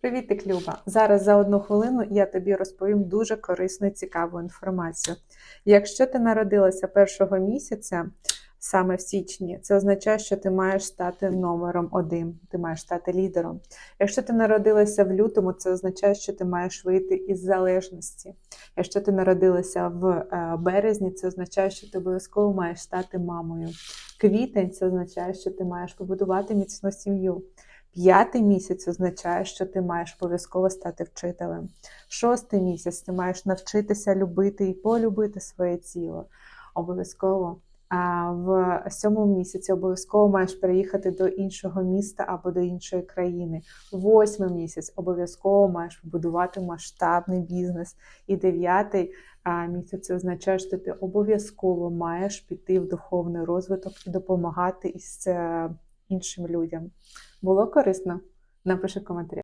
Привіт, Люба! Зараз за одну хвилину я тобі розповім дуже корисну і цікаву інформацію. Якщо ти народилася першого місяця, саме в січні, це означає, що ти маєш стати номером один, ти маєш стати лідером. Якщо ти народилася в лютому, це означає, що ти маєш вийти із залежності. Якщо ти народилася в е, березні, це означає, що ти обов'язково маєш стати мамою. Квітень це означає, що ти маєш побудувати міцну сім'ю. П'ятий місяць означає, що ти маєш обов'язково стати вчителем. Шостий місяць ти маєш навчитися любити і полюбити своє тіло. Обов'язково. А в сьомому місяці обов'язково маєш переїхати до іншого міста або до іншої країни. Восьмий місяць обов'язково маєш побудувати масштабний бізнес. І дев'ятий місяць означає, що ти обов'язково маєш піти в духовний розвиток і допомагати із е, іншим людям. Було корисно? Напиши в коментарях.